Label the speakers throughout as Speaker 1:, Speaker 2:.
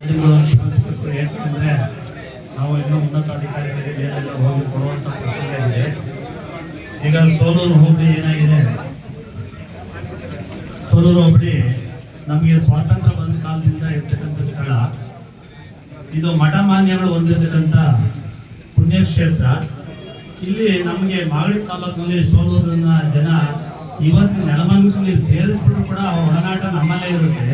Speaker 1: ಶಾಸಕರು ಯಾಕಂದ್ರೆ ನಾವು ಇನ್ನೂ ಉನ್ನತಾಧಿಕಾರಿಗಳಿಗೆ ಮೇಲೆಲ್ಲ ಹೋಗಿ ಕೊಡುವಂತ ಪ್ರಸಂಗ ಇದೆ. ಈಗ ಸೋಲೂರು ಹೋಬಳಿ ಏನಾಗಿದೆ? ಸೋಲೂರು ಹೋಬಳಿ ನಮಗೆ ಸ್ವಾತಂತ್ರ್ಯ ಬಂದ ಕಾಲದಿಂದ ಇರ್ತಕ್ಕಂಥ ಸ್ಥಳ. ಇದು ಮಠ ಮಾನ್ಯಗಳು ಹೊಂದಿರತಕ್ಕಂಥ ಪುಣ್ಯಕ್ಷೇತ್ರ. ಇಲ್ಲಿ ನಮಗೆ ಮಾಗಡಿ ತಾಲೂಕಿನಲ್ಲಿ ಸೋಲೂರಿನ ಜನ ಇವತ್ತು ನೆಲಮಂಗಲದಲ್ಲಿ ಸೇರಿಸ್ಬಿಟ್ಟು ಕೂಡ ಒಡನಾಟ ನಮ್ಮಲ್ಲೇ ಇರುತ್ತೆ.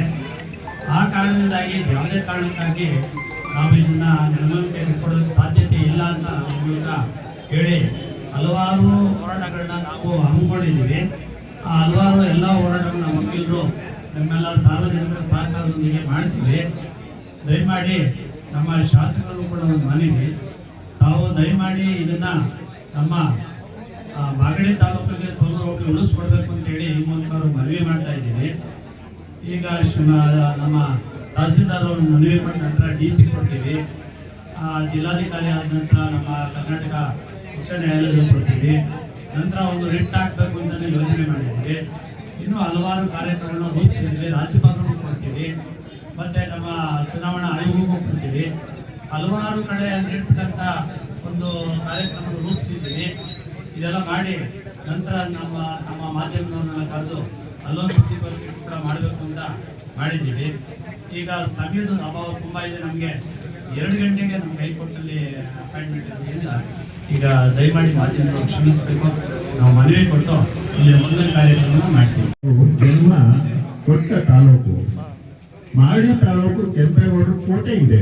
Speaker 1: ಆ ಕಾರಣದಿಂದಾಗಿ ಯಾವುದೇ ಕಾರಣಕ್ಕಾಗಿ ನಾವು ಇದನ್ನ ನೆಲಮಂಗಲಕ್ಕೆ ಕೊಡೋದಕ್ಕೆ ಸಾಧ್ಯತೆ ಇಲ್ಲ ಅಂತ ಮೂಲಕ ಹೇಳಿ ಹಲವಾರು ಹೋರಾಟಗಳನ್ನ ನಾವು ಹಮ್ಮಿಕೊಂಡಿದ್ದೀವಿ. ಆ ಹಲವಾರು ಎಲ್ಲ ಹೋರಾಟಗಳನ್ನ ವಕೀಲರು ನಮ್ಮೆಲ್ಲ ಸಾರ್ವಜನಿಕರ ಸಹಕಾರದೊಂದಿಗೆ ಮಾಡ್ತೀವಿ. ದಯಮಾಡಿ ನಮ್ಮ ಶಾಸಕರು ಕೂಡ ಒಂದು ಮನವಿ. ತಾವು ದಯಮಾಡಿ ಇದನ್ನ ನಮ್ಮ ಆ, ಮಾಗಡಿ ತಾಲೂಕಿಗೆ ತೊಂದರೆ ಹೋಗಿ ಉಳಿಸ್ಕೊಡ್ಬೇಕು ಅಂತೇಳಿ ಈ ಅವ್ರು ಮನವಿ ಮಾಡ್ತಾ ಇದ್ದೀವಿ. ಈಗ ನಮ್ಮ ತಹಸೀಲ್ದಾರ್ ಅವರು ಮನವಿ ಮಾಡಿದ ನಂತರ ಡಿ ಸಿ ಕೊಡ್ತೀವಿ. ಜಿಲ್ಲಾಧಿಕಾರಿ ಆದ ನಂತರ ನಮ್ಮ ಕರ್ನಾಟಕ ಉಚ್ಚ ನ್ಯಾಯಾಲಯದಲ್ಲಿ ಕೊಡ್ತೀವಿ. ನಂತರ ಒಂದು ರಿಟ್ ಹಾಕಬೇಕು ಅಂತಲೇ ಯೋಚನೆ ಮಾಡಿದ್ದೀವಿ. ಇನ್ನೂ ಹಲವಾರು ಕಾರ್ಯಕ್ರಮಗಳನ್ನು ರೂಪಿಸಿದ್ದೀವಿ. ರಾಜ್ಯಪಾಲರು ಕೊಡ್ತೀವಿ. ಮತ್ತು ನಮ್ಮ ಚುನಾವಣಾ ಆಯೋಗಕ್ಕೂ ಕೊಡ್ತೀವಿ. ಹಲವಾರು ಕಡೆ ಇರ್ತಕ್ಕಂಥ ಒಂದು ಕಾರ್ಯಕ್ರಮ ರೂಪಿಸಿದ್ದೀವಿ. ಇದೆಲ್ಲ ಮಾಡಿ ನಂತರ ನಮ್ಮ ನಮ್ಮ ಮಾಧ್ಯಮದವ್ರನ್ನೆಲ್ಲ ಕರೆದು ಅಲ್ಲೊಂದು ಸುದ್ದಿಗೋಷ್ಠಿ ಕೂಡ ಮಾಡಬೇಕು ಅಂತ ಮಾಡಿದ್ದೀವಿ. ಈಗ ಸಮಯದ ಅಭಾವ ತುಂಬ ಇದೆ. ನಮಗೆ ಎರಡು ಗಂಟೆಗೆ ನಮ್ಗೆ ಹೈಕೋರ್ಟಲ್ಲಿ ಅಪಾಯಿಂಟ್ಮೆಂಟ್ ಇದೆಯಿಂದ ಈಗ ದಯಮಾಡಿ ಮಾಧ್ಯಮ ಕ್ಷಮಿಸಬೇಕು. ನಾವು ಮನವಿ ಕೊಟ್ಟು ಇಲ್ಲಿ ಮುಂದಿನ ಕಾರ್ಯಕ್ರಮ ಮಾಡ್ತೀವಿ.
Speaker 2: ಜನ್ಮ ಕೊಟ್ಟ ತಾಲೂಕು. ಮಾಡಿ ತಾಲೂಕು ಕೆಂಪೇಗೌಡರು ಕೋಟೆ ಇದೆ.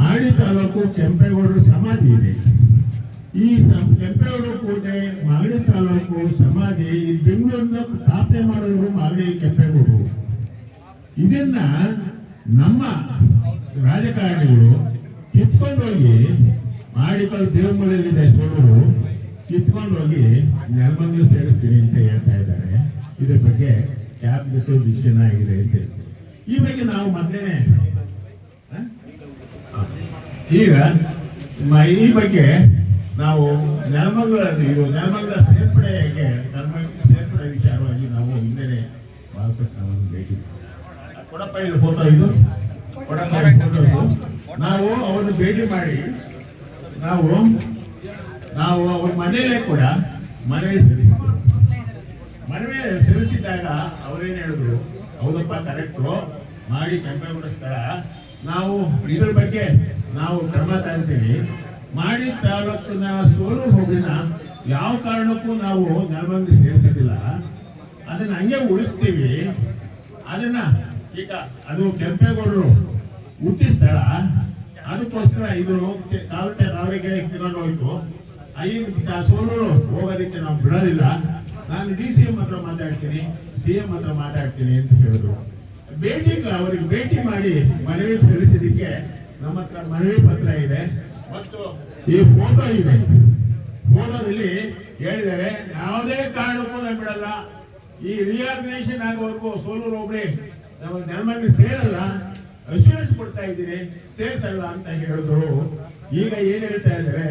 Speaker 2: ಮಾಡಿ ತಾಲೂಕು ಕೆಂಪೇಗೌಡರು ಸಮಾಧಿ ಇದೆ. ಈ ಕೆಂಪೇಗೌಡರ ಕೋಟೆ ಮಾಗಡಿ ತಾಲೂಕು ಸಮಾಧಿ ಬೆಂಗಳೂರಿನ ಸ್ಥಾಪನೆ ಮಾಡಿದ್ರು ಮಾಗಡಿ ಕೆಂಪೇಗೌಡರು. ಇದನ್ನ ನಮ್ಮ ರಾಜಕಾರಣಿಗಳು ಕಿತ್ಕೊಂಡೋಗಿ ಮಾಡಿಕೊಂಡು ದೇವಮಲೆಯಲ್ಲಿದೆ ಸೋಲೂರು, ಕಿತ್ಕೊಂಡೋಗಿ ನೆಲಮಂಗಲ ಸೇರಿಸ್ತೀನಿ ಅಂತ ಹೇಳ್ತಾ ಇದ್ದಾರೆ. ಇದ್ರ ಬಗ್ಗೆ ಕ್ಯಾಬಿನೆಟ್ ಡಿಸಿಷನ್ ಆಗಿದೆ ಅಂತ ಈ ಬಗ್ಗೆ ನಾವು ಮೊದಲೇ ಈಗ ಈ ಬಗ್ಗೆ ನಾವು ನ್ಯಾಮಗಳಲ್ಲಿ ಇದು ನೆಲಮಂಗಲ ಸೇರ್ಪಡೆಗೆ ನೆಲಮಂಗಲ ಸೇರ್ಪಡೆ ವಿಚಾರವಾಗಿ ನಾವು ಹಿಂದೆ ಬಾಲಕೃಷ್ಣವನ್ನು ಭೇಟಿ ಕೊಡಪ್ಪ, ಇದು ಫೋಟೋ ಇದು? ಕೊಡಪ್ಪ ನಾವು ಅವರನ್ನು ಭೇಟಿ ಮಾಡಿ, ನಾವು ನಾವು ಅವ್ರ ಮನೆಯಲ್ಲೇ ಕೂಡ ಮನವಿ ಸಲ್ಲಿಸಿದ್ರು ಮನವಿ ಸಲ್ಲಿಸಿದಾಗ ಅವರೇನು ಹೇಳಿದ್ರು? ಹೌದಪ್ಪ ಕರೆಕ್ಟು ಮಾಡಿ ಕೆಂಪೇಗೌಡ ಸ್ಥಳ. ನಾವು ಇದ್ರ ಬಗ್ಗೆ ನಾವು ಕ್ರಮ ತಗೊಂತೀವಿ ಮಾಡಿ ತಾಲೂಕಿನ ಸೋಲು ಹೋಗಿನ ಯಾವ ಕಾರಣಕ್ಕೂ ನಾವು ನೆಲಮಂಗಲಿ ಸೇರಿಸೋದಿಲ್ಲ. ಅದನ್ನ ಹಂಗೆ ಉಳಿಸ್ತೀವಿ. ಅದನ್ನ ಈಗ ಅದು ಕೆಂಪೇಗೌಡರು ಹುಟ್ಟಿ ಸ್ಥಳ. ಅದಕ್ಕೋಸ್ಕರ ಇದು ತಾಲೂಕೆ ರಾವಳಿಗೆರೆ ತಗೊಂಡು ಹೋಯ್ತು. ಐ ಸೋಲೂರು ಹೋಗೋದಕ್ಕೆ ನಾವು ಬಿಡೋದಿಲ್ಲ. ನಾನು ಡಿ ಸಿ ಎಂ ಹತ್ರ ಮಾತಾಡ್ತೀನಿ, ಸಿ ಎಂ ಹತ್ರ ಮಾತಾಡ್ತೀನಿ ಅಂತ ಹೇಳಿದ್ರು. ಭೇಟಿ ಅವರಿಗೆ ಭೇಟಿ ಮಾಡಿ ಮನವಿ ಸಲ್ಲಿಸಿದ್ದಕ್ಕೆ ನಮ್ಮ ಹತ್ರ ಮನವಿ ಪತ್ರ ಇದೆ. ಈ ಫೋಟೋ ಇದೆ. ಫೋಟೋದಲ್ಲಿ ಹೇಳಿದ್ದಾರೆ, ಯಾವುದೇ ಕಾರಣಕ್ಕೂ ನಾನು ಬಿಡಲ್ಲ. ಈ ರಿಯಾಗ್ನೇಷನ್ ಆಗೋವರೆಗೂ ಸೋಲೂರು ಒಬ್ಬರಿ ನಮ್ಮ ನೆಲಮಂಗಲಿ ಸೇರಲ್ಲ ಅಶ್ಯೂರೆನ್ಸ್ ಕೊಡ್ತಾ ಇದ್ದೀನಿ, ಸೇರ್ಸಲ್ಲ ಅಂತ ಹೇಳಿದ್ರು. ಈಗ ಏನ್ ಹೇಳ್ತಾ ಇದ್ದಾರೆ,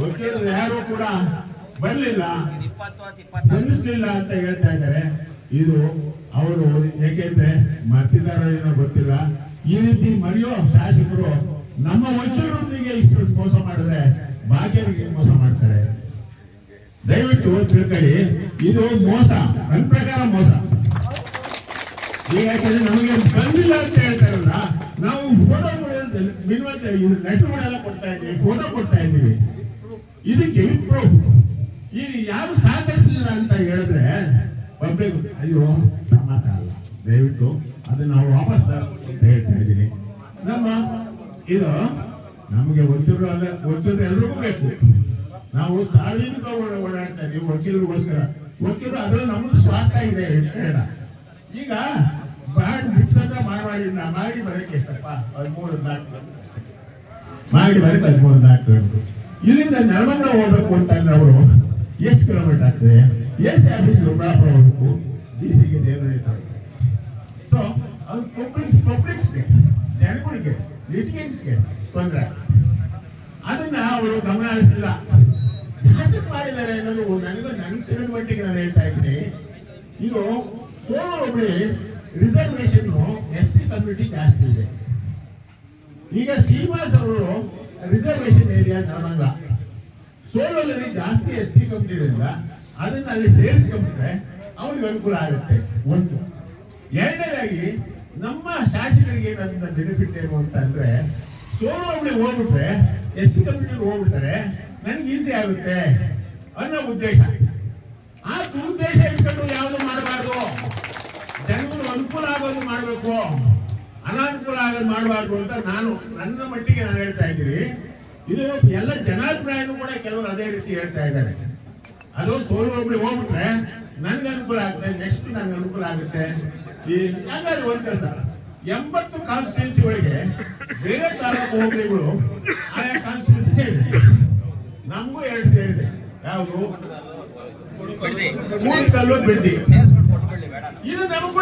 Speaker 2: ವಕೀಲರು ಯಾರು ಕೂಡ ಬರಲಿಲ್ಲ ಸ್ಪಂದಿಸಲಿಲ್ಲ ಅಂತ ಹೇಳ್ತಾ ಇದ್ದಾರೆ. ಇದು ಅವರು ಏಕೆಂದ್ರೆ ಮತ್ತಿದಾರ ಏನೋ ಗೊತ್ತಿಲ್ಲ. ಈ ರೀತಿ ಮರೆಯೋ ಶಾಸಕರು ನಮ್ಮ ವಚನೊಂದಿಗೆ ಇಷ್ಟು ಮೋಸ ಮಾಡಿದ್ರೆ ಭಾಗ್ಯರಿಗೆ ಮೋಸ ಮಾಡ್ತಾರೆ? ದಯವಿಟ್ಟು ತಿಳ್ಕೊಳ್ಳಿ, ಇದು ಮೋಸ, ನನ್ನ ಪ್ರಕಾರ ಮೋಸ. ಈಗ ನಮಗೆ ಬಂದಿಲ್ಲ ಅಂತ ಹೇಳ್ತಾರಲ್ಲ ನಾವು ಫೋಟೋಗಳು ಮಿನಿಮಮ್ ಲೆಟರ್ಗಳೆಲ್ಲ ಕೊಡ್ತಾ ಇದ್ದೀವಿ ಫೋಟೋ ಕೊಡ್ತಾ ಇದ್ದೀವಿ. ಇದಕ್ಕೆ ಪ್ರೂಫ್ ಈಗ ಯಾರು ಸಹಕರಿಸಲಿಲ್ಲ ಅಂತ ಹೇಳಿದ್ರೆ ಪಬ್ಲಿಕ್ ಅಯ್ಯೋ ಸಮಾತ ಅಲ್ಲ. ದಯವಿಟ್ಟು ಅದನ್ನ ನಾವು ವಾಪಸ್ ಅಂತ ಹೇಳ್ತಾ ಇದ್ದೀನಿ. ನಮ್ಮ ಇದು ನಮಗೆ ವಕೀಲರು ಅಲ್ಲ ವಕೀಲರು ಎಲ್ರಿಗೂ ಬೇಕು. ನಾವು ಸಾರ್ವಜನಿಕ ಓಡ- ಓಡಾಡ್ತಾ ಇದೀವಿ ವಕೀಲರಿಗೋಸ್ಕರ. ವಕೀಲರು ಅದ್ರಲ್ಲಿ ನಮ್ದು ಸ್ವಾರ್ಥ ಇದೆ ಬೇಡ. ಈಗ ಬ್ಯಾಡ್ ಬುಕ್ಸ್ ಅಂತ ಮಾಡಿ ಬರಕ್ಕೆ ಎಷ್ಟಪ್ಪ? ಹದಿಮೂರು, ನಾಲ್ಕು ಮಾಡಿ ಬರಕ್ಕೆ ಹದಿಮೂರು, ನಾಲ್ಕು ಕಿಲೋಮೀಟರ್ ಇಲ್ಲಿಂದ ನೆಲಮಂಗಲ ಹೋಗ್ಬೇಕು ಅಂತಂದ್ರೆ ಅವರು ಎಷ್ಟು ಕಿಲೋಮೀಟರ್ ಆಗ್ತದೆ? ಎಸ್ ಆಫೀಸ್ ಉಳ್ಳಾಪುರ ಹೋಗ್ಬೇಕು. ಡಿ ಸಿಗೆ ದೇವರು ಸೊ ಅದು ಪಬ್ಲಿಕ್ ಪಬ್ಲಿಕ್ಸ್ಗೆ ಜನಗಳಿಗೆ ಲಿಟಿಯನ್ಸ್ಗೆ ತೊಂದರೆ. ಅದನ್ನ ಅವರು ಗಮನ ಹರಿಸಲಿಲ್ಲ ಯಾತಕ್ಕೆ ಮಾಡಿದ್ದಾರೆ ಅನ್ನೋದು ನನಗೆ ನನಗೆ ತಿಳಿದ ಮಟ್ಟಿಗೆ ನಾನು ಹೇಳ್ತಾ ಇದ್ದೀನಿ. ಇದು ಸೋಲೂರು ಒಬ್ಬಳಿ ರಿಸರ್ವೇಶನ್ ಎಸ್ ಸಿ ಕಮ್ಯುನಿಟಿ ಜಾಸ್ತಿ ಇದೆ. ಈಗ ಶ್ರೀನಿವಾಸ್ ಅವರು ರಿಸರ್ವೇಶನ್ ಏರಿಯಾ ನೆಲಮಂಗಲ ಸೋಲಲ್ಲಿ ಜಾಸ್ತಿ ಎಸ್ ಸಿ ಕಂಪ್ನಿಗಳಿಂದ ಅದನ್ನ ಅಲ್ಲಿ ಸೇರಿಸ್ಕೊಂಡ್ರೆ ಅವ್ರಿಗೆ ಅನುಕೂಲ ಆಗುತ್ತೆ. ಒಂದು. ಎರಡನೇದಾಗಿ ನಮ್ಮ ಶಾಸಕರಿಗೆ ನನ್ನ ಬೆನಿಫಿಟ್ ಏನು ಅಂತ ಅಂದ್ರೆ, ಸೋಲು ಒಬ್ಬಳಿ ಹೋಗ್ಬಿಟ್ರೆ, ಎಸ್ ಸಿ ಕಮಿಟಿ ಹೋಗ್ಬಿಡ್ತಾರೆ ನನಗೆ ಈಸಿ ಆಗುತ್ತೆ ಅನ್ನೋ ಉದ್ದೇಶ. ಆ ದುರುದ್ದೇಶ ಇಟ್ಕೊಂಡು ಯಾವುದು ಮಾಡಬಾರ್ದು? ಜನಗಳು ಅನುಕೂಲ ಆಗೋದು ಮಾಡಬೇಕು. ಅನಾನುಕೂಲ ಆಗೋದು ಮಾಡಬಾರ್ದು ಅಂತ ನಾನು ನನ್ನ ಮಟ್ಟಿಗೆ ನಾನು ಹೇಳ್ತಾ ಇದ್ದೀನಿ. ಇದು ಎಲ್ಲ ಜನಾಭಿಪ್ರಾಯನೂ ಕೂಡ ಕೆಲವರು ಅದೇ ರೀತಿ ಹೇಳ್ತಾ ಇದ್ದಾರೆ. ಅದು ಸೋಲು ಒಬ್ಬಳು ಹೋಗ್ಬಿಟ್ರೆ ನನ್ಗೆ ಅನುಕೂಲ ಆಗುತ್ತೆ ನೆಕ್ಸ್ಟ್ ನನ್ಗೆ ಅನುಕೂಲ ಆಗುತ್ತೆ. ಈ ಒಂದು ಕೆಲಸ. ಎಂಬತ್ತು ಕಾನ್ಸ್ಟಿಟ್ಯೂನ್ಸಿ ಒಳಗೆ ಬೇರೆ ತಾಲೂಕು ಹೋಬಳಿಗಳು ಆಯಾ ಕಾನ್ಸ್ಟಿಟ್ಯೂನ್ಸಿ ಸೇರಿದೆ. ನಮಗೂ ಎರಡು ಸೇರಿದೆ. ಯಾವುದು? ಮೂರು ಬಿಡ್ತಿ
Speaker 3: ಸೇರ್ಸ್ಬಿಟ್ಟು ಕೊಟ್ಬಿಡ್ಲಿ ಬೇಡ.
Speaker 2: ಇದು ನಮಗೂ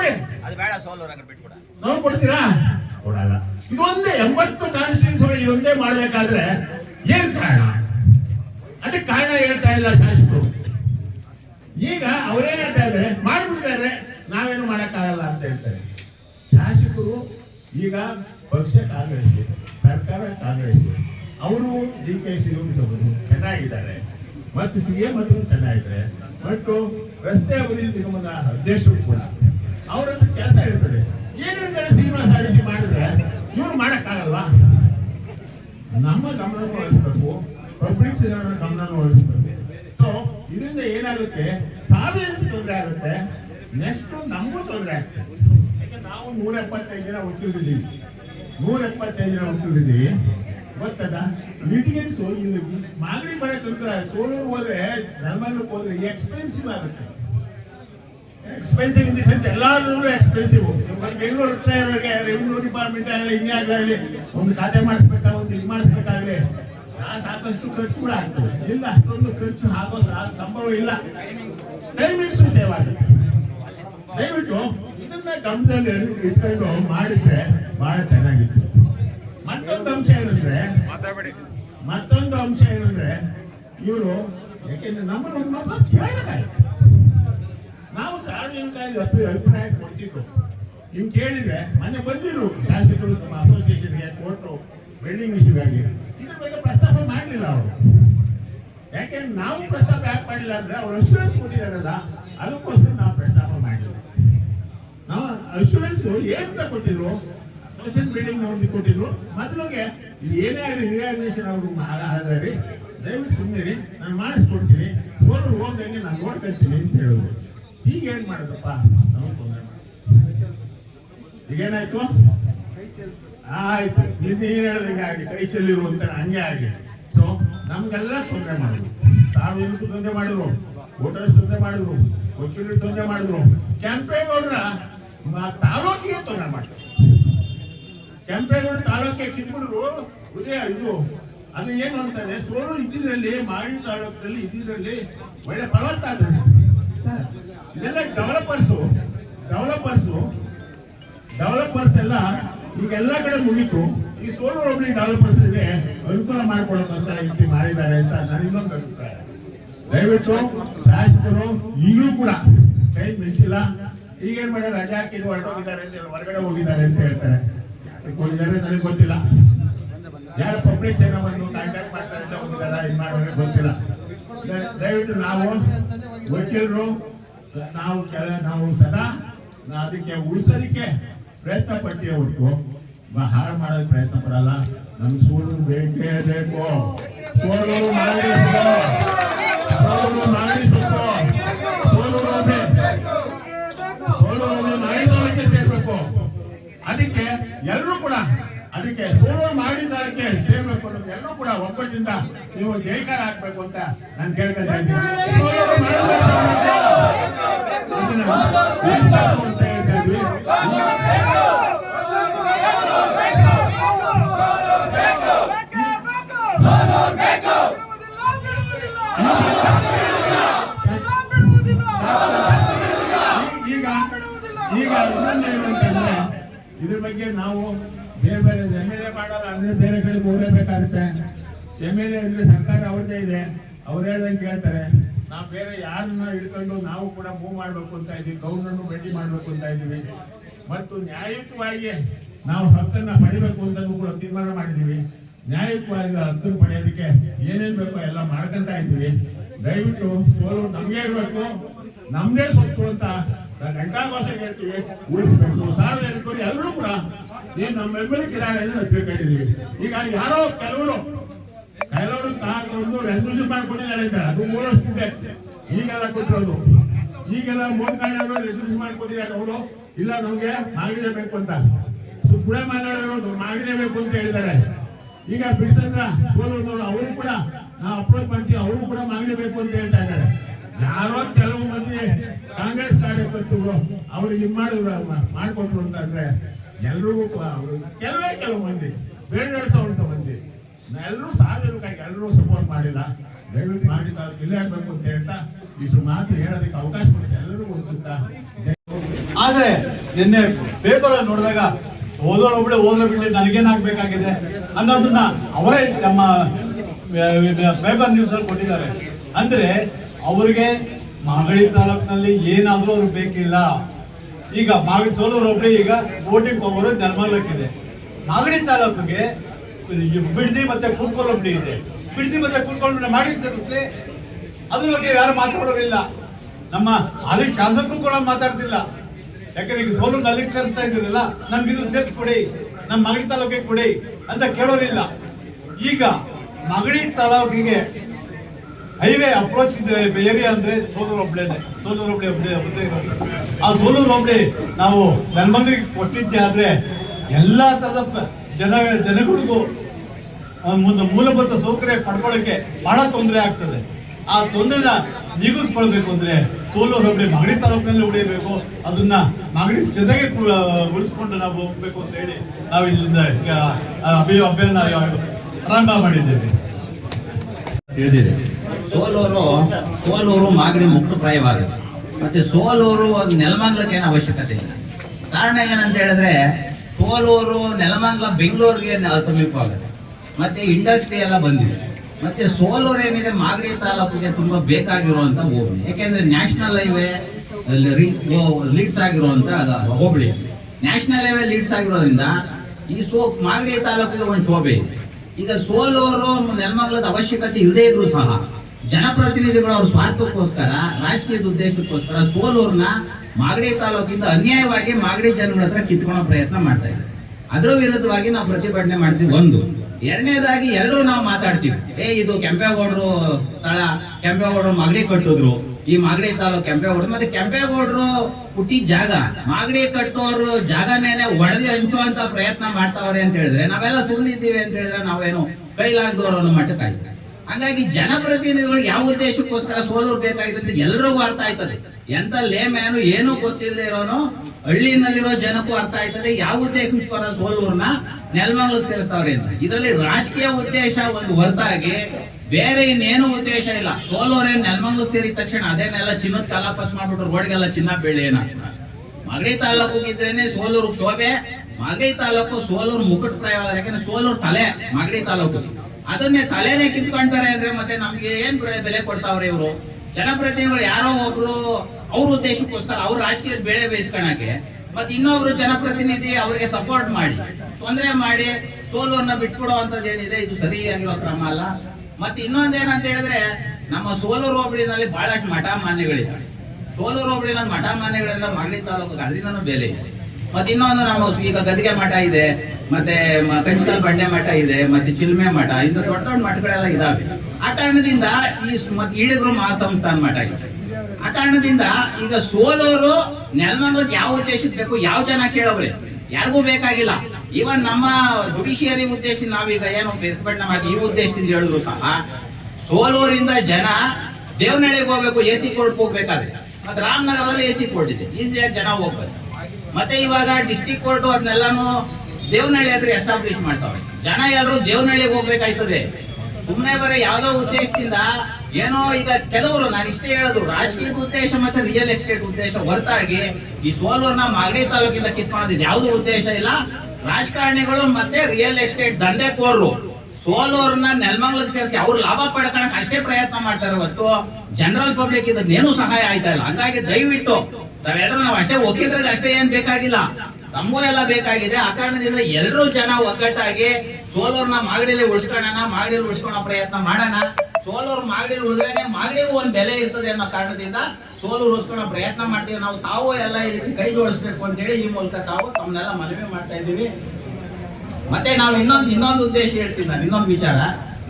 Speaker 2: ನಾವು ಕೊಡ್ತೀರಾ? ಕೊಡಲ್ಲ. ಇದೊಂದೇ ಎಂಬತ್ತು ಕಾನ್ಸ್ಟಿಟ್ಯೂನ್ಸಿ ಇದೊಂದೇ ಮಾಡಬೇಕಾದ್ರೆ ಏನ್ ಕಾರಣ? ಅದಕ್ಕೆ ಕಾರಣ ಹೇಳ್ತಾ ಇಲ್ಲ ಶಾಸಕರು. ಈಗ ಅವ್ರೇನ್ ಹೇಳ್ತಾ ಇದ್ದಾರೆ? ಮಾಡ್ಬಿಡ್ತಾರೆ ನಾವೇನು ಮಾಡೋಕ್ಕಾಗಲ್ಲ ಅಂತ ಹೇಳ್ತಾರೆ. ಶಾಸಕರು ಈಗ ಪಕ್ಷ ಕಾಂಗ್ರೆಸ್ ಸರ್ಕಾರ ಕಾಂಗ್ರೆಸ್ ಅವರು ಡಿ ಕೆ ಶಿವಮೊಗ್ಗವರು ಚೆನ್ನಾಗಿದ್ದಾರೆ. ಮತ್ತು ಸಿ ಎಂ ಹತ್ರ ಚೆನ್ನಾಗಿದ್ದಾರೆ. ಮತ್ತು ರಸ್ತೆ ಅಭಿವೃದ್ಧಿ ನಿಗಮದ ಅಧ್ಯಕ್ಷರು ಕೂಡ. ಅವರದ್ದು ಕೆಲಸ ಇರ್ತದೆ. ಏನೇನು ಶ್ರೀನಿವಾಸ ರೀತಿ ಮಾಡಿದ್ರೆ ಇವ್ರು ಮಾಡೋಕ್ಕಾಗಲ್ವಾ? ನಮ್ಮ ಗಮನ ಉಳಿಸ್ಬೇಕು ಪಬ್ಲಿಕ್ ಗಮನ ಉಳಿಸ್ಬೇಕು ಸೊ ಇದರಿಂದ ಏನಾಗುತ್ತೆ? ಸಾವಿರ ತೊಂದರೆ ಆಗುತ್ತೆ. ನೆಕ್ಸ್ಟ್ ನಮಗೂ ತೊಂದರೆ ಆಗ್ತದೆ. ನಾವು ನೂರ ಎಪ್ಪತ್ತೈದು ಜನ ಹುಟ್ಟಿದ್ದೀವಿ ನೂರ ಎಪ್ಪತ್ತೈದು ಜನ ಹುಟ್ಟಿದ್ದೀವಿ ಗೊತ್ತದ? ಲಿಟಿಗೆನ್ಸ್ ಇಲ್ಲಿ ಮಾಗಡಿ ಮನೆ ತುಂಬ ಸೋಲೂರು ಹೋದ್ರೆ ನಲ್ಮಂಗ್ಲಕ್ಕೆ ಹೋದ್ರೆ ಎಕ್ಸ್ಪೆನ್ಸಿವ್ ಆಗುತ್ತೆ. ಎಕ್ಸ್ಪೆನ್ಸಿವ್ ಇನ್ ದಿ ಸೆನ್ಸ್ ಎಲ್ಲಾದ್ರೂ ಎಕ್ಸ್ಪೆನ್ಸಿವ್ ಬೆಂಗಳೂರು ಹತ್ರ ರೆವಿನ್ಯೂ ಡಿಪಾರ್ಟ್ಮೆಂಟ್ ಆಗಲಿ ಆಗಲಿ ಒಂದು ಖಾತೆ ಮಾಡಿಸ್ಬೇಕಾ, ಒಂದು ಇದು ಮಾಡಿಸ್ಬೇಕಾಗಲಿ ಸಾಕಷ್ಟು ಖರ್ಚು ಕೂಡ ಆಗ್ತದೆ. ಇಲ್ಲ, ಅಷ್ಟೊಂದು ಖರ್ಚು ಹಾಕೋ ಸಂಭವ ಇಲ್ಲ. ಟೈಮಿಂಗ್ಸ್ ಸೇವ್ ಆಗುತ್ತೆ. ದಯವಿಟ್ಟು ಇದನ್ನ ಗಮನದಲ್ಲಿ ಇಟ್ಕೊಂಡು ಮಾಡಿದ್ರೆ ಬಹಳ ಚೆನ್ನಾಗಿತ್ತು. ಮತ್ತೊಂದು ಅಂಶ ಏನಂದ್ರೆ ಮತ್ತೊಂದು ಅಂಶ ಏನಂದ್ರೆ ಇವರು ಯಾಕೆಂದ್ರೆ ನಮ್ಮನ್ನು ಒಂದು ಮಾತು ಕೇಳಬೇಕಾಯ್ತು ನಾವು ಸಾರ್ವಜನಿಕ ಅಭಿ- ಅಭಿಪ್ರಾಯ ಕೊಡ್ತಿದ್ದು ನೀವು ಕೇಳಿದ್ರೆ ಮನೆ ಬಂದಿರು ಶಾಸಕರು ನಮ್ಮ ಅಸೋಸಿಯೇಷನ್ಗೆ ಕೋರ್ಟು ಬಿಲ್ಡಿಂಗ್ ಆಗಿ ಇದ್ರ ಬಗ್ಗೆ ಪ್ರಸ್ತಾಪ ಮಾಡಲಿಲ್ಲ ಅವರು. ಯಾಕೆಂದ್ರೆ ನಾವು ಪ್ರಸ್ತಾಪ ಯಾಕೆ ಮಾಡಲಿಲ್ಲ ಅಂದ್ರೆ ಅವ್ರು ಅಶ್ಯೂರೆನ್ಸ್ ಕೊಟ್ಟಿದಾರಲ್ಲ ಅದಕ್ಕೋಸ್ಕರ ನಾವು ಮಾಡಲಿಲ್ಲ ನಾವು ಅಶ್ಯೂರೆನ್ಸ್ ಏನಂತ ಕೊಟ್ಟಿದ್ರು? ಅಸೋಸಿಯೇಷನ್ ಬಿಲ್ಡಿಂಗ್ ನೋಡಿ ಕೊಟ್ಟಿದ್ರು. ಮೊದಲಿಗೆ ಏನೇ ಆಗಲಿ ರಿಯಾಗ್ನೇಷನ್ ಅವರು ಹಾಗಾದ್ರಿ ದಯವಿಟ್ಟು ಸುಮ್ಮನೆ ನಾನು ಮಾಡಿಸ್ಕೊಡ್ತೀನಿ. ಫೋನ್ ಹೋದಂಗೆ ನಾನು ನೋಡ್ಕೊಳ್ತೀನಿ ಅಂತ ಹೇಳಿದ್ರು. ಈಗ ಏನ್ ಮಾಡೋದಪ್ಪ? ನಾವು ತೊಂದರೆ ಈಗೇನಾಯ್ತು ಆಯ್ತು. ನೀನ್ ಹೇಳ್ದಂಗೆ ಆಗಿ. ಕೈ ಚೆಲ್ಲಿರು ಅಂತ ಹಂಗೆ ಆಗಿ. ಸೊ ನಮ್ಗೆಲ್ಲ ತೊಂದರೆ ಮಾಡಿದ್ರು. ಸಾರ್ವಜನಿಕ ತೊಂದರೆ ಮಾಡಿದ್ರು? ವೋಟರ್ಸ್ ತೊಂದರೆ ಮಾಡಿದ್ರು. ವಕೀಲರು ತೊಂದರೆ ಮಾಡಿದ್ರು. ಕೆಂಪೇಗೌಡರ ತಾಲೂಕಿಗೆ ತೊಂದರೆ ಮಾಡಿದ್ರು ಕೆಂಪೇಗೌಡ ತಾಲೂಕಿಗೆ ಕಿತ್ಬಿಟ್ರು ಉದಯ ಇದು. ಅದು ಏನು ಅಂತಾನೆ, ಸೋಲು ಇದ್ದಿದ್ರಲ್ಲಿ ಮಾಡಿ ತಾಲೂಕಿನಲ್ಲಿ ಇದ್ದಿದ್ರಲ್ಲಿ ಒಳ್ಳೆ ಫಲವತ್ತ ಇದೆಲ್ಲ ಡೆವಲಪರ್ಸು ಡೆವಲಪರ್ಸು, ಡೆವಲಪರ್ಸ್ ಎಲ್ಲ ಈಗ ಎಲ್ಲ ಕಡೆ ಮುಗೀತು. ಈ ಸೋಲು ಒಬ್ಬಳಿ ಡೆವಲಪರ್ಸ್ ಇದೆ, ಅನುಕೂಲ ಮಾಡ್ಕೊಳ್ಳೋಕ್ಕೋಸ್ಕರ ಇಲ್ಲಿ ಮಾಡಿದ್ದಾರೆ ಅಂತ ನನ್ನ ಇನ್ನೊಂದು ಅಭಿಪ್ರಾಯ. ದಯವಿಟ್ಟು ಶಾಸಕರು, ಈಗಲೂ ಕೂಡ ಕೈ ಮಿಂಚಿಲ್ಲ ಈಗೇನ್ ಮಾಡ್ಯಾರ? ರಜಾ ಹಾಕಿದ್ರು ಹೊರಟೋಗಿದ್ದಾರೆ ಅಂತ ಹೇಳಿ, ಹೊರಗಡೆ ಹೋಗಿದ್ದಾರೆ ಅಂತ ಹೇಳ್ತಾರೆ. ಹೋಗಿದ್ದಾರೆ ನನಗೆ ಗೊತ್ತಿಲ್ಲ. ಯಾರು ಪಬ್ಲಿಕ್ ಸೇನವನ್ನು ಕಾಂಟ್ಯಾಕ್ಟ್ ಮಾಡ್ತಾರೆ ಅಂತ ಇದು ಮಾಡಿದ್ರೆ ಗೊತ್ತಿಲ್ಲ. ದಯವಿಟ್ಟು ನಾವು ವಕೀಲರು ನಾವು ಕೆಲ ನಾವು ಸದಾ ಅದಕ್ಕೆ ಉಳಿಸೋದಕ್ಕೆ ಪ್ರಯತ್ನ ಪಟ್ಟಿಯ ಹೊರತು. ಹಾರ ಮಾಡೋದಕ್ಕೆ ಪ್ರಯತ್ನ ಪಡಲ್ಲ. ನಮ್ಮ ಸೋಲು ಬೇಕೇ ಬೇಕು. ಸೋಲು ಮಾಡಿ ಸೋಲು. ಮಾಡಿ ಸೋಲು ಸೋಲು ಮಾಡಿದವರಿಗೆ ಸೇರ್ಬೇಕು ಅದಕ್ಕೆ ಎಲ್ಲರೂ ಕೂಡ ಅದಕ್ಕೆ ಸೋಲು ಮಾಡಿದಕ್ಕೆ ಸೇರ್ಬೇಕು ಅನ್ನೋದು ಎಲ್ಲರೂ ಕೂಡ ಒಗ್ಗಟ್ಟಿಂದ ನೀವು ಜೈಕಾರ ಹಾಕ್ಬೇಕು ಅಂತ ನಾನು ಕೇಳ್ತಾ ಈಗ ಈಗ ಇನ್ನೊಂದೇನು ಅಂತಂದ್ರೆ ಇದ್ರ ಬಗ್ಗೆ ನಾವು ಬೇರೆ ಬೇರೆ ಎಂ ಎಲ್ ಎ ಮಾಡಲ್ಲ, ಅಂದ್ರೆ ಬೇರೆ ಕಡೆ ಹೋಗಲೇಬೇಕಾಗುತ್ತೆ ಎಂ ಎಲ್ ಎ ಅಂದ್ರೆ ಸರ್ಕಾರ ಅವ್ರದ್ದೇ ಇದೆ. ಅವ್ರು ಹೇಳ್ದಂಗೆ ಕೇಳ್ತಾರೆ. ನಾವು ಬೇರೆ ಯಾರನ್ನ ಹಿಡ್ಕೊಂಡು ನಾವು ಕೂಡ ಮೂವ್ ಮಾಡಬೇಕು ಅಂತ ಇದ್ದೀವಿ ಗೌರ್ನನ್ನು ಭೇಟಿ ಮಾಡಬೇಕು ಅಂತ ಇದ್ದೀವಿ. ಮತ್ತು ನ್ಯಾಯಯುತವಾಗಿ ನಾವು ಹಕ್ಕನ್ನ ಪಡಿಬೇಕು ಅಂತ ಕೂಡ ತೀರ್ಮಾನ ಮಾಡಿದ್ದೀವಿ. ನ್ಯಾಯಯುತವಾಗಿ ಹಕ್ಕನ್ನು ಪಡೆಯೋದಕ್ಕೆ ಏನೇನು ಬೇಕೋ ಎಲ್ಲ ಮಾಡ್ಕೊಂತ ಇದ್ದೀವಿ. ದಯವಿಟ್ಟು ಸೋಲು ನಮ್ಗೆ ಇರಬೇಕು, ನಮ್ದೇ ಸೊತ್ತು ಅಂತ ಗಂಟಾಘೋಷ ಹೇಳ್ತೀವಿ ಉಳಿಸ್ಬೇಕು. ಸಾರ್ವಜನಿಕರು ಎಲ್ಲರೂ ಕೂಡ ಈ ನಮ್ಮ ಬೆಂಬಲಕ್ಕೆ ತಿಳ್ಕೊಂಡಿದ್ದೀವಿ ಈಗ ಯಾರೋ ಕೆಲವರು ಕೆಲವರು ತಾಕೊಂಡು ರೆಸಲ್ಯೂಷನ್ ಮಾಡ್ಕೊಂಡಿದ್ದಾರೆ ಅಂತ. ಅದು ಮೂರಷ್ಟಿದೆ ಈಗೆಲ್ಲ ಕೊಟ್ಟಿರೋದು. ಈಗೆಲ್ಲ ಮೂರು ಕಾರಣಗಳು ರೆಸಲ್ಯೂಷನ್ ಮಾಡ್ಕೊಂಡಿದ್ದಾರೆ ಅವರು. ಇಲ್ಲ, ನಮ್ಗೆ ಮಾಗಡಿ ಅಂತ. ಸುಬ್ಬಳೆ ಮಾತಾಡೋದು ಮಾಗಡಿ ಬೇಕು ಅಂತ ಹೇಳಿದ್ದಾರೆ. ಈಗ ಬಿಡ್ಸಂದ್ರ ಸೋಲೂರು ಅವರು ಕೂಡ, ನಾವು ಅಪ್ರೋಚ್ ಮಾಡ್ತೀವಿ, ಅವರು ಕೂಡ ಮಾಗಡಿ ಅಂತ ಹೇಳ್ತಾ ಇದ್ದಾರೆ. ಯಾರೋ ಕೆಲವು ಮಂದಿ ಕಾಂಗ್ರೆಸ್ ಕಾರ್ಯಕರ್ತರು ಅವ್ರಿಗೆ ಇದು ಮಾಡಿದ್ರು ಮಾಡ್ಕೊಟ್ರು ಅಂತಂದ್ರೆ ಎಲ್ರಿಗೂ ಅವರು ಕೆಲವೇ ಕೆಲವು ಮಂದಿ ಬೇಡಡಿಸೋಂಥ ಮಂದಿ. ಎಲ್ಲರೂ ಸಾರ್ವಜನಿಕವಾಗಿ ಎಲ್ಲರೂ ಸಪೋರ್ಟ್ ಮಾಡಿಲ್ಲ. ದಯವಿಟ್ಟು ಮಾಡಿ ತಾವು ಇಲ್ಲೇ ಆಗ್ಬೇಕು ಅಂತ ಹೇಳ್ತಾ ಇಷ್ಟು ಮಾತು ಹೇಳೋದಕ್ಕೆ ಅವಕಾಶ ಕೊಡುತ್ತೆ ಎಲ್ಲರಿಗೂ ಅನ್ಸುತ್ತಾ
Speaker 4: ಆದ್ರೆ ನಿನ್ನೆ ಪೇಪರ್ ನೋಡಿದಾಗ ಓದೋರು ಒಬ್ಬಳೆ ಓದೋ ಬಿಟ್ಟು ನನಗೇನಾಗಬೇಕಾಗಿದೆ ಅನ್ನೋದನ್ನ ಅವರೇ ತಮ್ಮ ಪೇಪರ್ ನ್ಯೂಸ್ ಅಲ್ಲಿ ಕೊಟ್ಟಿದ್ದಾರೆ. ಅಂದ್ರೆ ಅವರಿಗೆ ಮಾಗಡಿ ತಾಲೂಕಿನಲ್ಲಿ ಏನಾದರೂ ಅವ್ರಿಗೆ ಬೇಕಿಲ್ಲ. ಈಗ ಮಾಗಡಿ ಸೋಲೂರು ಒಬ್ಬರು ಈಗ ವೋಟಿಂಗ್ ಹೋಗೋರು ನೆಲಮಂಗಲಕ್ಕಿದೆ ಮಾಗಡಿ ತಾಲೂಕಿಗೆ ಬಿಡ್ದಿ ಮತ್ತೆ ಕುಡ್ಕೋಲ್ ಒಬ್ಬಳಿ ಇದೆ. ಬಿಡ್ದಿ ಮತ್ತೆ ಕುಡ್ಕೋಲ್ ಮಾಡಿ ತರುತ್ತೆ ಅದ್ರ ಬಗ್ಗೆ ಯಾರು ಮಾತಾಡೋರಿಲ್ಲ. ನಮ್ಮ ಅಲ್ಲಿ ಶಾಸಕರು ಕೂಡ ಮಾತಾಡ್ತಿಲ್ಲ. ಯಾಕಂದ್ರೆ ಈಗ ಸೋಲು ಅಲ್ಲಿ ಕರ್ತಾ ಇದ್ದೀರಲ್ಲ ನಮ್ಗೆ ಇದು ಸೇರಿಸ್ಕೊಡಿ ನಮ್ಮ ಮಾಗಡಿ ತಾಲೂಕಿಗೆ ಕೊಡಿ ಅಂತ ಕೇಳೋರಿಲ್ಲ. ಈಗ ಮಾಗಡಿ ತಾಲೂಕಿಗೆ ಹೈವೇ ಅಪ್ರೋಚ್ ಏರಿಯಾ ಅಂದ್ರೆ ಸೋಲೂರು ಹೋಬಳಿನೇ ಸೋಲೂರು ಹೋಬಳಿ ಹೋಬಳಿ ಒಬ್ಳೆ ಇರೋದು. ಆ ಸೋಲೂರು ಹೋಬಳಿ ನಾವು ನೆಲಮಂಗಲಿಗೆ ಕೊಟ್ಟಿದ್ದೆ ಆದ್ರೆ ಎಲ್ಲಾ ತರದ ಜನ, ಜನಗಳಿಗೂ ಮುಂದೆ ಮೂಲಭೂತ ಸೌಕರ್ಯ ಪಡ್ಕೊಳ್ಳೋಕೆ ಬಹಳ ತೊಂದರೆ ಆಗ್ತದೆ. ಆ ತೊಂದರೆನ ನೀಗಿಸ್ಕೊಳ್ಬೇಕು ಅಂದ್ರೆ ಸೋಲೂರು ಹೋಬಳಿ ಮಾಗಡಿ ತಾಲೂಕಿನಲ್ಲಿ ಉಳಿಯಬೇಕು ಅದನ್ನ ಮಾಗಡಿ ಜೊತೆಗೆ ಉಳಿಸ್ಕೊಂಡು ನಾವು ಹೋಗ್ಬೇಕು ಅಂತ ಹೇಳಿ ನಾವು ಇಲ್ಲಿಂದ ಅಭಿಯಾನ ಪ್ರಾರಂಭ ಮಾಡಿದ್ದೇವೆ.
Speaker 5: ತಿಳಿದಿದೆ ಸೋಲೂರು ಸೋಲೂರು ಮಾಗಡಿ ಮುಕ್ತಪ್ರಾಯವಾಗಿದೆ ಮತ್ತೆ ಸೋಲೂರು ಅದು ನೆಲಮಂಗಲಕ್ಕೆ ಏನು ಅವಶ್ಯಕತೆ ಇಲ್ಲ. ಕಾರಣ ಏನಂತ ಹೇಳಿದ್ರೆ, ಸೋಲೂರು ನೆಲಮಂಗ್ಲ ಬೆಂಗಳೂರಿಗೆ ಸಮೀಪ ಆಗುತ್ತೆ ಮತ್ತೆ ಇಂಡಸ್ಟ್ರಿ ಎಲ್ಲ ಬಂದಿದೆ. ಮತ್ತೆ ಸೋಲೂರು ಏನಿದೆ, ಮಾಗಡಿ ತಾಲೂಕಿಗೆ ತುಂಬಾ ಬೇಕಾಗಿರುವಂತ ಹೋಬಳಿ. ಯಾಕೆಂದ್ರೆ ನ್ಯಾಷನಲ್ ಹೈವೇ ಲೀಡ್ಸ್ ಆಗಿರುವಂತ ಹೋಬಳಿ ನ್ಯಾಷನಲ್ ಹೈವೇ ಲೀಡ್ಸ್ ಆಗಿರೋದ್ರಿಂದ ಈ ಸೋ, ಮಾಗಡಿ ತಾಲೂಕಿಗೆ ಒಂದು ಶೋಭೆ ಇದೆ. ಈಗ ಸೋಲೂರು, ನೆಲಮಂಗ್ಲದ ಅವಶ್ಯಕತೆ ಇಲ್ಲದೇ ಇದ್ರು ಸಹ ಜನಪ್ರತಿನಿಧಿಗಳು ಅವ್ರ ಸ್ವಾರ್ಥಕ್ಕೋಸ್ಕರ, ರಾಜಕೀಯದ ಉದ್ದೇಶಕ್ಕೋಸ್ಕರ ಸೋಲೂರ್ನ ಮಾಗಡಿ ತಾಲೂಕಿಂದ ಅನ್ಯಾಯವಾಗಿ ಮಾಗಡಿ ಜನಗಳ ಹತ್ರ ಕಿತ್ಕೊಳ್ಳೋ ಪ್ರಯತ್ನ ಮಾಡ್ತಾ ಇದ್ದಾರೆ. ಅದರ ವಿರುದ್ಧವಾಗಿ ನಾವು ಪ್ರತಿಭಟನೆ ಮಾಡ್ತೀವಿ ಒಂದು. ಎರಡನೇದಾಗಿ ಎಲ್ಲರೂ ನಾವು ಮಾತಾಡ್ತೀವಿ. ಏ, ಇದು ಕೆಂಪೇಗೌಡರು ಸ್ಥಳ, ಕೆಂಪೇಗೌಡರು ಮಾಗಡಿ ಕಟ್ಟಿದ್ರು. ಈ ಮಾಗಡಿ ತಾಲೂಕು ಕೆಂಪೇಗೌಡರು, ಮತ್ತೆ ಕೆಂಪೇಗೌಡರು ಹುಟ್ಟಿ ಜಾಗ. ಮಾಗಡಿ ಕಟ್ಟೋರು ಜಾಗನೇನೆ ಒಡೆದು ಹಂಚುವಂತ ಪ್ರಯತ್ನ ಮಾಡ್ತಾವ್ರೆ ಅಂತ ಹೇಳಿದ್ರೆ, ನಾವೆಲ್ಲ ಸುಮ್ಮನಿದ್ದೀವಿ ಅಂತ ಹೇಳಿದ್ರೆ ನಾವೇನು ಕೈಲಾಗದವರು ಅನ್ನೋ ಮಟ್ಟಕ್ಕೆ ಆಯ್ತು. ಹಾಗಾಗಿ ಜನಪ್ರತಿನಿಧಿಗಳು ಯಾವ ಉದ್ದೇಶಕ್ಕೋಸ್ಕರ ಸೋಲೂರು ಬೇಕಾಗಿದೆ ಅಂತ ಎಲ್ರಿಗೂ ಅರ್ಥ ಆಯ್ತದೆ. ಎಂತ ಲೇ ಮ್ಯಾನು ಏನೂ ಗೊತ್ತಿಲ್ಲದೆ ಇರೋನು, ಹಳ್ಳಿನಲ್ಲಿರೋ ಜನಕ್ಕೂ ಅರ್ಥ ಆಯ್ತದೆ. ಯಾವ ಉದ್ದೇಶಕ್ಕೋಸ್ಕರ ಸೋಲೂರ್ನ ನೆಲಮಂಗ್ಲಕ್ಕೆ ಸೇರಿಸ್ತಾವ್ರೆ ಅಂತ. ಇದರಲ್ಲಿ ರಾಜಕೀಯ ಉದ್ದೇಶ ಒಂದು ಹೊರತಾಗಿ ಬೇರೆ ಇನ್ನೇನು ಉದ್ದೇಶ ಇಲ್ಲ. ಸೋಲೂರೇ ನೆಲಮಂಗ್ಲಕ್ಕೆ ಸೇರಿದ ತಕ್ಷಣ ಅದೇನೆಲ್ಲ ಚಿನ್ನದ ಕಲಾಪತ್ ಮಾಡ್ಬಿಟ್ರು ರೋಡ್ಗೆಲ್ಲ ಚಿನ್ನ ಬೆಳ್ಳಿ ಏನಾಗ್ತದೆ ಮಗರಿ ತಾಲೂಕು ಇದ್ರೇನೆ ಸೋಲೂರ್ ಶೋಭೆ, ಮಾಗಡಿ ತಾಲೂಕು ಸೋಲೂರು ಮುಕುಟ ಪ್ರಯೋಗ. ಯಾಕಂದ್ರೆ ಸೋಲೂರು ತಲೆ ಮಗರಿ ತಾಲೂಕು. ಅದನ್ನೇ ತಲೆನೇ ಕಿತ್ಕೊಂತಾರೆ ಅಂದ್ರೆ ಮತ್ತೆ ನಮ್ಗೆ ಏನ್ ಬೆಲೆ- ಕೊಡ್ತಾವ್ರೆ ಇವರು? ಜನಪ್ರತಿನಿಧಿಗಳು ಯಾರೋ ಒಬ್ರು ಅವ್ರ ಉದ್ದೇಶಕ್ಕೋಸ್ಕರ ಅವ್ರ ರಾಜಕೀಯದ ಬೆಳೆ ಬೇಯಿಸ್ಕೊಳಕ್ಕೆ ಮತ್ತೆ ಇನ್ನೊಬ್ರು ಜನಪ್ರತಿನಿಧಿ ಅವರಿಗೆ ಸಪೋರ್ಟ್ ಮಾಡಿ, ತೊಂದರೆ ಮಾಡಿ ಸೋಲೂರ್ನ ಬಿಟ್ಕೊಡೋ ಅಂತದ್ದು ಏನಿದೆ ಇದು ಸರಿಯಾಗಿರೋ ಕ್ರಮ ಅಲ್ಲ. ಮತ್ತೆ ಇನ್ನೊಂದೇನಂತ ಹೇಳಿದ್ರೆ, ನಮ್ಮ ಸೋಲೂರು ಹೋಬಳಿನಲ್ಲಿ ಬಹಳಷ್ಟು ಮಠ ಮಾನ್ಯಗಳಿದೆ ಸೋಲೂರು ಹೋಬಳಿನ ಮಠ ಮಾನ್ಯಗಳೆಲ್ಲ ಮಾಗಡಿ ತಾಲೂಕು ಅದರಿಂದ ಬೆಲೆ ಇದೆ. ಮತ್ತೆ ಇನ್ನೊಂದು ನಮ್ಮ ಈಗ ಗದಿಗೆ ಮಠ ಇದೆ. ಮತ್ತೆ ಕಂಚಿಕಲ್ ಬಂಡೆ ಮಠ ಇದೆ, ಮತ್ತೆ ಚಿಲ್ಮೆ ಮಠ, ಇಂಥ ದೊಡ್ಡ ದೊಡ್ಡ ಮಠಗಳೆಲ್ಲ ಇದಾವೆ. ಆ ಕಾರಣದಿಂದ ಈ ಮತ್ತೆ ಮಹಾ ಮಹಾಸಂಸ್ಥಾನ ಮಠ ಇದೆ. ಆ ಕಾರಣದಿಂದ ಈಗ ಸೋಲೋರು ನೆಲಮಂಗಲಕ್ಕೆ ಯಾವ ಉದ್ದೇಶಕ್ಕೆ ಬೇಕು, ಯಾವ ಜನ ಕೇಳೋವ್ರೆ? ಯಾರಿಗೂ ಬೇಕಾಗಿಲ್ಲ. ಇವನ್ ನಮ್ಮ ಜುಡಿಷಿಯರಿ ಉದ್ದೇಶ ನಾವೀಗ ಏನು ಪ್ರತಿಭಟನೆ ಮಾಡಿ ಈ ಉದ್ದೇಶದಿಂದ ಹೇಳಿದ್ರು ಸಹ, ಸೋಲೂರಿಂದ ಜನ ದೇವನಹಳ್ಳಿಗೆ ಹೋಗ್ಬೇಕು, ಎ ಸಿ ಕೋರ್ಟ್ ಹೋಗ್ಬೇಕಾದ್ರೆ. ಮತ್ತೆ ರಾಮನಗರದಲ್ಲಿ ಎ ಸಿ ಕೋರ್ಟ್ ಇದೆ. ಈಸಿಯಾಗಿ ಜನ ಹೋಗ್ಬೇಕು ಮತ್ತೆ ಇವಾಗ ಡಿಸ್ಟಿಕ್ ಕೋರ್ಟ್ ಅದನ್ನೆಲ್ಲಾನು ದೇವನಹಳ್ಳಿ ಹತ್ರ ಎಸ್ಟಾಬ್ಲಿಷ್ ಮಾಡ್ತಾವೆ ಜನ ಎಲ್ಲರೂ ದೇವನಹಳ್ಳಿಗೆ ಹೋಗ್ಬೇಕಾಯ್ತದೆ. ಸುಮ್ಮನೆ ಬರೀ ಯಾವ್ದೋ ಉದ್ದೇಶದಿಂದ ಏನೋ ಈಗ ಕೆಲವರು ನಾನು ಇಷ್ಟೇ ಹೇಳೋದು, ರಾಜಕೀಯದ ಉದ್ದೇಶ ಮತ್ತೆ ರಿಯಲ್ ಎಸ್ಟೇಟ್ ಉದ್ದೇಶ ಹೊರತಾಗಿ ಈ ಸೋಲ್ವರ್ನ ಮಾಗಡಿ ತಾಲೂಕಿಂದ ಕಿತ್ಕೊಳ್ಳೋದು ಯಾವ್ದು ಉದ್ದೇಶ ಇಲ್ಲ. ರಾಜಕಾರಣಿಗಳು ಮತ್ತೆ ರಿಯಲ್ ಎಸ್ಟೇಟ್ ದಂಧೆಕೋರರು. ಸೋಲೋರ್ನ ನೆಲಮಂಗ್ಲಕ್ಕೆ ಸೇರಿಸಿ ಅವ್ರು ಲಾಭ ಪಡ್ಕೊಳಕ್ ಅಷ್ಟೇ ಪ್ರಯತ್ನ ಮಾಡ್ತಾರೆ ಹೊರತು ಜನರಲ್ ಪಬ್ಲಿಕ್ ಇದನ್ನೇನು ಸಹಾಯ ಆಯ್ತಾ ಇಲ್ಲ. ಹಂಗಾಗಿ ದಯವಿಟ್ಟು ತಾವೆಲ್ಲರೂ ನಾವು ಅಷ್ಟೇ ವಕೀಲರಿಗೆ ಅಷ್ಟೇ ಏನ್ ಬೇಕಾಗಿಲ್ಲ. ನಮಗೂ ಎಲ್ಲ ಬೇಕಾಗಿದೆ. ಆ ಕಾರಣದಿಂದ ಎಲ್ಲರೂ ಜನ ಒಗ್ಗಟ್ಟಾಗಿ ಸೋಲೂರ್ನ ಮಾಗಡಿಯಲ್ಲಿ ಉಳಿಸ್ಕೊಳ್ಳೋಣ ಮಾಗಡಿಯಲ್ಲಿ ಉಳಿಸ್ಕೊಳ್ಳೋ ಪ್ರಯತ್ನ ಮಾಡೋಣ. ಸೋಲೂರ್ ಮಾಗಡಿಯಲ್ಲಿ ಉಳಿದ್ರೆ ಮಾಗಡಿಗೂ ಒಂದು ಬೆಲೆ ಇರ್ತದೆ ಅನ್ನೋ ಕಾರಣದಿಂದ ಸೋಲು ಉಳಿಸ್ಕೊಳ್ಳೋ ಪ್ರಯತ್ನ ಮಾಡ್ತೀವಿ. ನಾವು ತಾವು ಎಲ್ಲ ಕೈ ಜೋಡಿಸ್ಬೇಕು ಅಂತೇಳಿ ಈ ಮೂಲಕ ತಾವು ತಮ್ಮನ್ನೆಲ್ಲ ಮನವಿ ಮಾಡ್ತಾ ಇದ್ದೀವಿ. ಮತ್ತೆ ನಾವು ಇನ್ನೊಂದು ಇನ್ನೊಂದು ಉದ್ದೇಶ ಹೇಳ್ತೀನಿ ನಾನು, ಇನ್ನೊಂದು ವಿಚಾರ.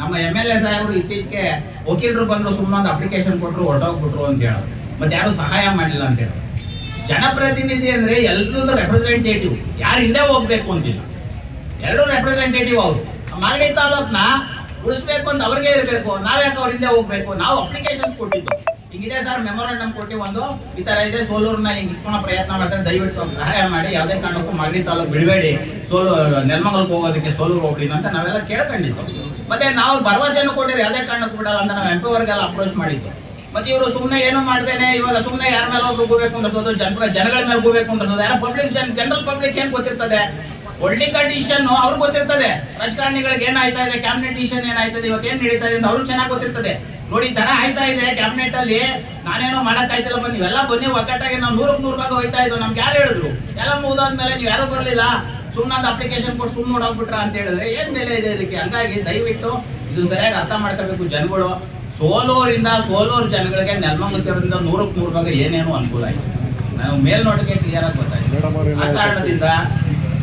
Speaker 5: ನಮ್ಮ ಎಂ ಎಲ್ ಎ ಸಾಹೇಬರು ಇತ್ತೀಚೆಗೆ ವಕೀಲರು ಬಂದ್ರು ಸುಮ್ಮನೊಂದು ಅಪ್ಲಿಕೇಶನ್ ಕೊಟ್ಟರು ಹೊರಟೋಗ್ಬಿಟ್ರು ಅಂತ ಹೇಳೋದು. ಮತ್ತೆ ಯಾರು ಸಹಾಯ ಮಾಡಲಿಲ್ಲ ಅಂತ ಹೇಳೋದು. ಜನಪ್ರತಿನಿಧಿ ಅಂದ್ರೆ ಎಲ್ಲರದ್ದು ರೆಪ್ರೆಸೆಂಟೇಟಿವ್ ಯಾರು ಹಿಂದೆ ಹೋಗ್ಬೇಕು ಅಂತಿಲ್ಲ ಎರಡು ರೆಪ್ರೆಸೆಂಟೇಟಿವ್ ಅವರು. ಮಾಗಡಿ ತಾಲೂಕ್ನ ಉಳಿಸ್ಬೇಕು ಅಂತ ಅವ್ರಿಗೆ ಇರಬೇಕು. ನಾವ್ಯಾಕೆ ಅವ್ರ ಹಿಂದೆ ಹೋಗ್ಬೇಕು? ನಾವು ಅಪ್ಲಿಕೇಶನ್ ಕೊಟ್ಟಿದ್ದು. ಹಿಂಗಿದೆ ಸರ್ ಮೆಮೊರಾಂಡಮ್ ಕೊಟ್ಟು ಒಂದು ಈ ತರ ಇದೆ. ಸೋಲೂರ್ನ ಹಿಂಗೆ ಇಟ್ಕೊಳ್ಳೋ ಪ್ರಯತ್ನ ಮಾಡ್ತಾರೆ. ದಯವಿಟ್ಟು ಸ್ವಲ್ಪ ಸಹಾಯ ಮಾಡಿ. ಯಾವುದೇ ಕಾರಣಕ್ಕೂ ಮಾಗಡಿ ತಾಲೂಕು ಬಿಡಬೇಡಿ. ಸೋಲು ನೆಲಮಂಗಲ್ಗೆ ಹೋಗೋದಕ್ಕೆ ಸೋಲೂರು ಹೋಗ್ಲಿ ಅಂತ ನಾವೆಲ್ಲ ಕೇಳ್ಕೊಂಡಿದ್ದು. ಮತ್ತೆ ನಾವು ಭರವಸೆಯನ್ನು ಕೊಟ್ಟಿದ್ರೆ ಯಾವುದೇ ಕಾರಣಕ್ಕೂ ಬಿಡಲ್ಲ ಅಂತ ನಾವು ಎಂಪಿ ಅವ್ರಿಗೆಲ್ಲ ಅಪ್ರೋಚ್ ಮಾಡಿದ್ದು. ಮತ್ತೆ ಇವರು ಸುಮ್ಮನೆ ಏನು ಮಾಡ್ದೇನೆ, ಇವಾಗ ಸುಮ್ಮನೆ ಯಾರ ಮೇಲೆ ಒಬ್ರು ಹೋಗ್ಬೇಕು ಅಂತ ಜನರ ಜನಗಳ ಮೇಲೆ ಹೋಗ್ಬೇಕು ಅಂತ ಯಾರ ಪಬ್ಲಿಕ್ ಜನರಲ್ ಪಬ್ಲಿಕ್ ಏನ್ ಗೊತ್ತಿರ್ತದೆ? ಪೊಲಿಟಿಕಲ್ ಡಿಸಿಷನ್ ಅವ್ರಿಗೆ ಗೊತ್ತಿರ್ತದೆ. ರಾಜಕಾರಣಿಗಳಿಗೆ ಏನಾಯ್ತಾ ಇದೆ? ಕ್ಯಾಬಿನೆಟ್ ಡಿಸಿಷನ್ ಏನಾಯ್ತದೆ ಇವತ್ತು ಏನ್ ನಡೀತಾ ಇದೆ ಅಂತ ಅವ್ರಿಗೆ ಚೆನ್ನಾಗಿ ಗೊತ್ತಿರ್ತದೆ. ನೋಡಿ ತರ ಆಯ್ತಾ ಇದೆ ಕ್ಯಾಬಿನೆಟ್ ಅಲ್ಲಿ. ನಾನೇನೋ ಮಾಡಕ್ ಆಯ್ತಿಲ್ಲ ಬನ್ನಿ. ಇವೆಲ್ಲ ಬನ್ನಿ ಒಕ್ಕಟ್ಟಾಗಿ ನಾವು ನೂರಕ್ಕೆ ನೂರು ಭಾಗ ಹೋಯ್ತಾ ಇದ್ವು. ನಮ್ಗೆ ಯಾರು ಹೇಳಿದ್ರು? ಎಲ್ಲ ಮುಗಿದಾದ್ಮೇಲೆ ನೀವು ಯಾರು ಬರಲಿಲ್ಲ. ಸುಮ್ಮನೆ ಅಪ್ಲಿಕೇಶನ್ ಕೊಟ್ಟು ಸುಮ್ಮನೆ ನೋಡೋಗ್ಬಿಟ್ರ ಅಂತ ಹೇಳಿದ್ರೆ ಏನ್ ಬೆಲೆ ಇದೆ ಇದಕ್ಕೆ? ಹಂಗಾಗಿ ದಯವಿಟ್ಟು ಇದನ್ನ ಸರಿಯಾಗಿ ಅರ್ಥ ಮಾಡ್ಕೋಬೇಕು ಜನಗಳು. ಸೋಲೂರಿಂದ ಸೋಲೋರ್ ಜನಗಳಿಗೆ ನೆಲಮಂಗಲದಿಂದ ನೂರಕ್ಕೆ ನೂರು ಭಾಗ ಏನೇನು ಅನುಕೂಲ ಆಯ್ತು ನಾವು ಮೇಲ್ನೋಟಕ್ಕೆ ಕ್ಲಿಯರ್ ಆಗಿ ಗೊತ್ತಾಯ್ತು. ಆ ಕಾರಣದಿಂದ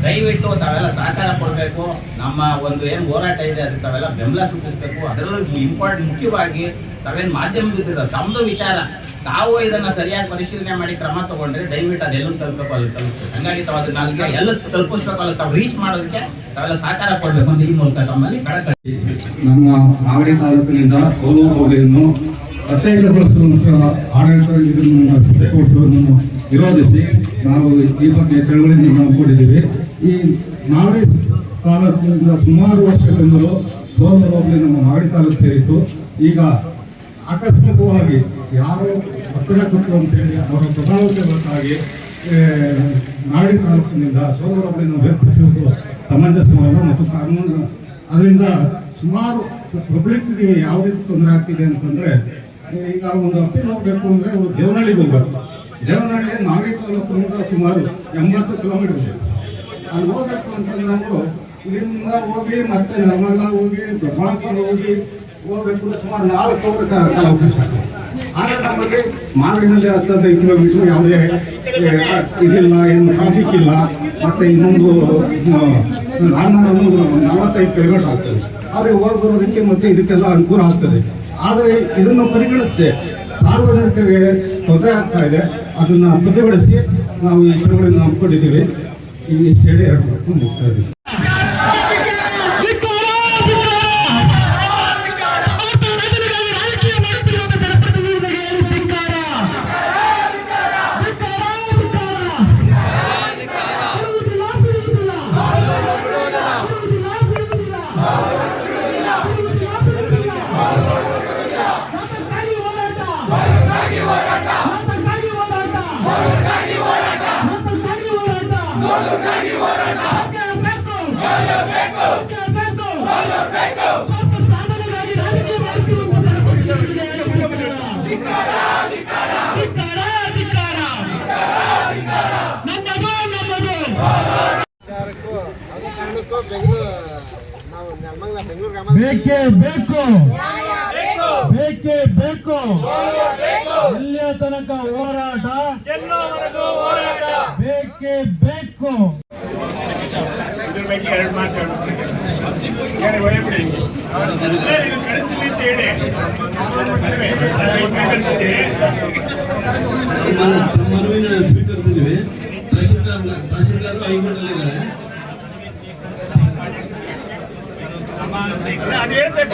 Speaker 5: ದಯವಿಟ್ಟು ತಾವೆಲ್ಲ ಸಹಕಾರ ಕೊಡಬೇಕು. ನಮ್ಮ ಒಂದು ಏನು ಹೋರಾಟ ಇದೆ ಅದಕ್ಕೆ ತಾವೆಲ್ಲ ಬೆಂಬಲ ಸೂಚಿಸಬೇಕು. ಅದರಲ್ಲೂ ಇಂಪಾರ್ಟೆಂಟ್ ಮುಖ್ಯವಾಗಿ ತಾವೇನು ಮಾಧ್ಯಮ ಜೊತೆ ತಮ್ಮದು ವಿಚಾರ. ತಾವು ಇದನ್ನ ಸರಿಯಾಗಿ ಪರಿಶೀಲನೆ ಮಾಡಿ ಕ್ರಮ ತಗೊಂಡ್ರೆ ದಯವಿಟ್ಟು ಅದೆಲ್ಲ ತಲುಪಬೇಕು ಹಂಗಾಗಿ ತಾವು ಅದನ್ನ ಅಲ್ಲಿಗೆ ಎಲ್ಲ ತಲುಪಿಸ್ಬೇಕು ಅಲ್ಲಿ ತಾವು ರೀಚ್ ಮಾಡೋದಕ್ಕೆ ತಾವೆಲ್ಲ ಸಹಕಾರ ಕೊಡಬೇಕು ಅಂತ ಈ ಮೂಲಕ ತಮ್ಮಲ್ಲಿ ಕಳಕಳಿ
Speaker 6: ನಮ್ಮ ಮಾಗಡಿ ತಾಲೂಕಿನಿಂದ ಸೋಲೂರು ಹೋಬಳಿಯನ್ನು ಪ್ರತ್ಯೇಕಗೊಳಿಸುವಂತಹ ಆಡಳಿತ ಇದನ್ನು ಪ್ರತ್ಯೇಕಗೊಳಿಸುವುದನ್ನು ವಿರೋಧಿಸಿ ನಾವು ಈ ಬಗ್ಗೆ ಚಳವಳಿಯನ್ನು ಹಮ್ಮಿಕೊಂಡಿದ್ದೀವಿ ಈ ಮಾಗಡಿ ತಾಲೂಕಿನಿಂದ ಸುಮಾರು ವರ್ಷಗಳಿಂದಲೂ ಸೋಲು ಹೋಗಲಿ ನಮ್ಮ ಮಾಗಡಿ ತಾಲೂಕು ಸೇರಿತ್ತು. ಈಗ ಆಕಸ್ಮಿಕವಾಗಿ ಯಾರೋ ಹತ್ತಿರ ಕೊಟ್ಟು ಅಂತೇಳಿ ಅವರ ಪ್ರಭಾವಕ್ಕೆ ಹೊರತಾಗಿ ನಾಡಿ ತಾಲೂಕಿನಿಂದ ಸೋಲೂರು ಹೋಬಳಿಯನ್ನು ಬೇರ್ಪಡಿಸುವುದು ಸಮಂಜಸವಲ್ಲ ಮತ್ತು ಕಾನೂನು. ಅದರಿಂದ ಸುಮಾರು ಪಬ್ಲಿಕ್ಗೆ ಯಾವ ರೀತಿ ತೊಂದರೆ ಆಗ್ತಿದೆ ಅಂತಂದ್ರೆ ಈಗ ಒಂದು ಅಪೀಲ್ ಹೋಗ್ಬೇಕು ಅಂದ್ರೆ ಅವರು ದೇವನಹಳ್ಳಿಗೆ ಹೋಗ್ಬೇಕು ದೇವನಹಳ್ಳಿ ನಾಗರಿ ತಾಲೂಕಿನಿಂದ ಸುಮಾರು ಎಂಬತ್ತು ಕಿಲೋಮೀಟರ್ ಇದೆ. ಅಲ್ಲಿ ಹೋಗ್ಬೇಕು ಅಂತಂದ್ರೆ ನಾವು ಇಲ್ಲಿಂದ ಹೋಗಿ ಮತ್ತೆ ನರ್ಮಲ್ಲ ಹೋಗಿ ದೊಡ್ಡಬಳ್ಳಾಪುರ ಹೋಗಿ ಹೋಗ್ಬೇಕು ಸುಮಾರು ನಾಲ್ಕು ಅವರ್ ಕಾಲ ಅವಕಾಶ ನಮ್ಮಲ್ಲಿ ಮಾಗಡಿನಲ್ಲಿ ಹತ್ತದೈದು ಕಿಲೋಮೀಟರ್ ಯಾವುದೇ ಇದಿಲ್ಲ, ಏನು ಟ್ರಾಫಿಕ್ ಇಲ್ಲ, ಮತ್ತೆ ಇನ್ನೊಂದು ಅನ್ನೋದು ನಲವತ್ತೈದು ಕಿಲೋಮೀಟರ್ ಆಗ್ತದೆ. ಆದರೆ ಹೋಗಿ ಬರೋದಕ್ಕೆ ಮತ್ತೆ ಇದಕ್ಕೆಲ್ಲ ಅನುಕೂಲ ಆಗ್ತದೆ. ಆದರೆ ಇದನ್ನು ಪರಿಗಣಿಸದೆ. ಸಾರ್ವಜನಿಕರಿಗೆ ತೊಂದರೆ ಆಗ್ತಾ ಇದೆ. ಅದನ್ನ ಪ್ರತಿಭಟಿಸಿ ನಾವು ಈ ಚಳವಳಿಯನ್ನು ಹಮ್ಮಿಕೊಂಡಿದ್ದೀವಿ. ಈ ಇಷ್ಟೇ ಎರಡು ಮಾತು ಮುಗಿಸ್ತಾ ಇದ್ದೀವಿ.
Speaker 7: ಬೇಕೇ ಬೇಕು ಬೇಕೇ ಬೇಕು ಎಲ್ಲಿಯ ತನಕ ಹೋರಾಟ ಬೇಕೇ ಬೇಕು
Speaker 2: ಇದ್ರ ಬಗ್ಗೆ ಎರಡು ಮಾತಾಡು ಹೇಳಿ ಒಯ್ಬಿಡಿ ಇದು ಕಳಿಸ್ತೀನಿ ಅಂತ ಹೇಳಿ
Speaker 6: ಮನವಿನ ಸ್ವೀಕರಿಸಿದ್ವಿ ತಹಶೀಲ್ದಾರ್ ತಹಶೀಲ್ದಾರ್ ಐನೂರಲ್ಲಿದ್ದಾರೆ
Speaker 2: ಅದು ಹೇಳ್ತಾರೆ